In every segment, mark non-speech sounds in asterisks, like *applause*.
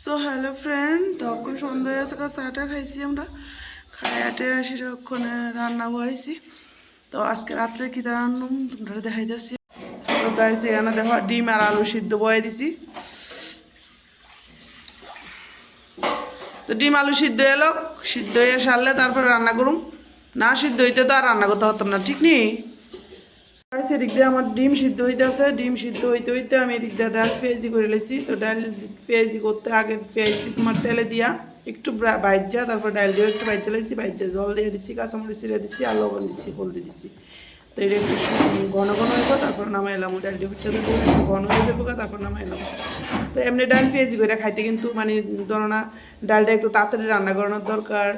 So hello friend তখন সন্ধ্যা গেছে চাটা খাইছি আমরা। খাই আটে আসি ওখানে রান্না বহাইছি। তো আজকে রাত্রে কি রান্নাম তোমরা দেখাইতেছি। তো গাইস এখানে দেখো ডিম আর আলু সিদ্ধ বয়ে দিছি। তো ডিম, আলু সিদ্ধ এলো। সিদ্ধ হয়ে সারলে তারপরে রান্না করুম। না সিদ্ধ হইতে তো আর রান্না করতে হতাম না, ঠিক নেই? এদিক দিয়ে আমার ডিম সিদ্ধ হইতেছে, ডিম সিদ্ধ হইতে হইতে আমি এদিক দিয়ে ডাল পেঁয়াজি করে লেছি। তো ডাল পেঁয়াজি করতে আগে পেঁয়াজটি তোমার তেলে দিয়া একটু বাইজা তারপর ডাল দিয়ে একটু বাইজা লাইছি বাইজা জল দিয়ে দিছি, কাঁচামরিচ ছিঁড়ে দিছি আর লবণ দিছি, হলদি দিছি। তো এটা একটু ঘন ঘন হইব, তারপর নামাই এলাম, ডাল দিয়ে দেবো ঘন হয়ে দেবো তারপর নামাই এলাম। তো এমনি ডাল পেঁয়াজি করে খাইতে কিন্তু মানে ধরো না, ডালটা একটু তাড়াতাড়ি রান্না করানোর দরকার,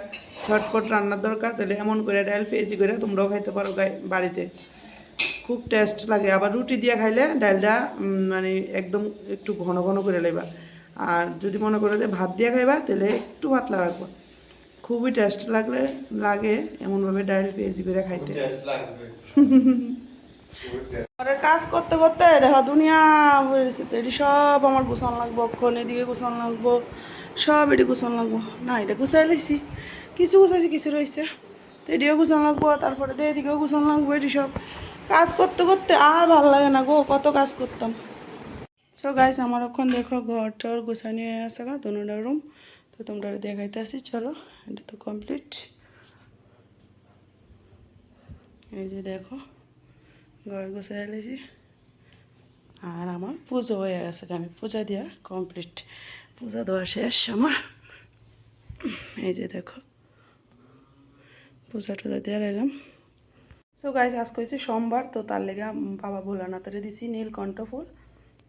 ঝটপট রান্নার দরকার, তাহলে এমন করে ডাল পেঁয়াজি করে তোমরাও খাইতে পারো বাড়িতে। খুব টেস্ট লাগে। আবার রুটি দিয়ে খাইলে ডালটা মানে একদম একটু ঘন ঘন করে লইবা আর যদি মনে করো যে ভাত দিয়ে খাইবা তাহলে একটু পাতলা রাখবা। খুবই টেস্ট লাগলে লাগে এমনভাবে ডাল পেঁয়াজি করে খাইতে। *laughs* ঘরের কাজ করতে করতে দেখো দুনিয়া তো এটি সব আমার গুছান লাগবো অক্ষণ এদিকে গুছান লাগবো সব এটি গুছান লাগবো। না এটা গুছাই লাইছি। কিছু গুছাইছি কিছু রয়েছে তো এটিও গুছান লাগবো তারপরে এদিকেও গুছান লাগবো এটি সব। কাজ করতে করতে আর ভালো লাগে না গো, কত কাজ করতাম। সো গাইস আমার ওখান দেখো ঘর টর গুছানি হয়ে আসে গা দুটা রুম তো তোমরা দেখাইতে আসি, চলো, এটা তো কমপ্লিট এই যে দেখো, ঘর গুছাই এলেছি আর আমার পুজো হয়ে গেছে আমি পূজা দেওয়া কমপ্লিট পূজা দেওয়া শেষ আমার। এই যে দেখো, পূজা টুজা দেওয়া এলাম সো গাইস আজকে হয়েছে সোমবার, তো তার লেগে বাবা ভোলানাথরে দিছি নীলকণ্ঠ ফুল।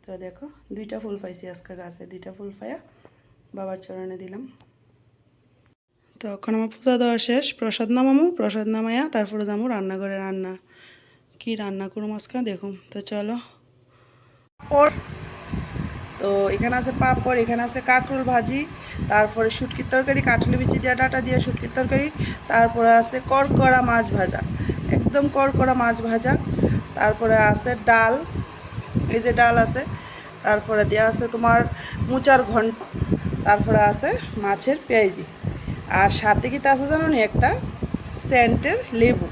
তো দেখো, দুইটা ফুল পাইছি আজকে গাছে, দুইটা ফুল পাইয়া বাবার চরণে দিলাম। তো এখন আমার পূজা দেওয়া শেষ। প্রসাদ নামামো, প্রসাদ নামাইয়া তারপরে যাব রান্নাঘরে রান্না। কি রান্না করুম আজকে দেখুন। তো চলো। ওর তো এখানে আছে পাঁপড়, এখানে আছে কাঁকরোল ভাজি, তারপরে শুটকির তরকারি, কাঠলি বিচি দিয়ে ডাটা দিয়ে শুটকির তরকারি, তারপরে আছে করকড়া মাছ ভাজা। একদম করকড়া মাছ ভাজা। তারপরে আছে ডাল, এই যে ডাল আছে। তারপরে দেওয়া আছে তোমার মুচার ঘন্ট। তারপরে আছে মাছের পেঁয়াজি। আর সাথে কি আছে জানো নি? একটা সেন্টের লেবু।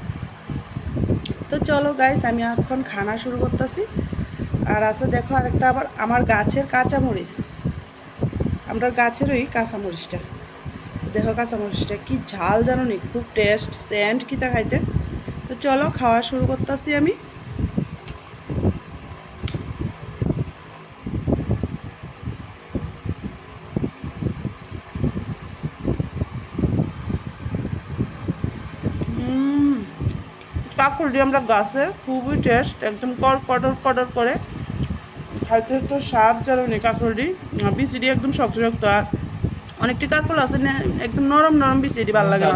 তো চলো গাইস আমি এখন খানা শুরু করতেছি। আর আছে দেখো আরেকটা আবার আমার গাছের কাঁচামরিচ। আমরা গাছের ওই কাঁচামরিচটা। দেখো কাঁচামরিচটা কি ঝাল জানো নি? খুব টেস্ট সেন্ট কিতা খাইতে। চলো খাওয়া শুরু করতেছি আমি। কাকুলি আমরা গাছে খুবই টেস্ট একদম কর কটর কটর করে। খাইতে তো স্বাদ জ্বালানি কাকুলি বিচিডি একদম শক্ত শক্ত আর অনেকটি কাকুল আছে না একদম নরম নরম বিচিডি ভালো লাগে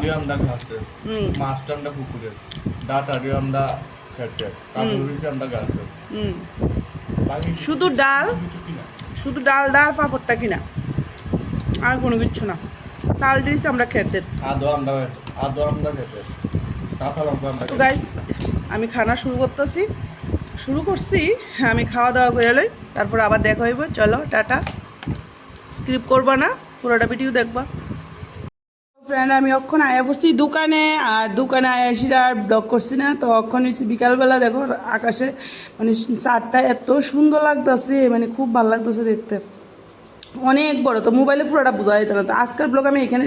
হুম। মাছটা পুকুরে। ডাটারিও আমরা খেতে কাকুরিকে আমরা গাছে হুম। শুধু ডাল? শুধু ডাল ডাল পাঁপড়টা কিনা? আর কোনো কিছু না। চাল দিয়েছি আমরা খেতে। আদো আমরা আদো আমরা খেতে তো গাইস আমি খানা শুরু করতেছি। শুরু করছি আমি খাওয়া দাওয়া করে লই। তারপর আবার দেখা হইব। চলো টাটা। স্ক্রিপ্ট করবা না পুরোটা ভিডিও দেখবা। ফ্রেন্ড আমি অক্ষণ আয়া পড়ছি দোকানে, আর দোকানে আয়া এসে আর ব্লগ করছি না। তো অক্ষণ হয়েছি বিকালবেলা, দেখো আকাশে মানে চারটা এত সুন্দর লাগতেছে মানে খুব ভালো লাগতেছে দেখতে। অনেক বড়, তো মোবাইলে পুরোটা বোঝা যেত না। তো আজকের ব্লগ আমি এখানে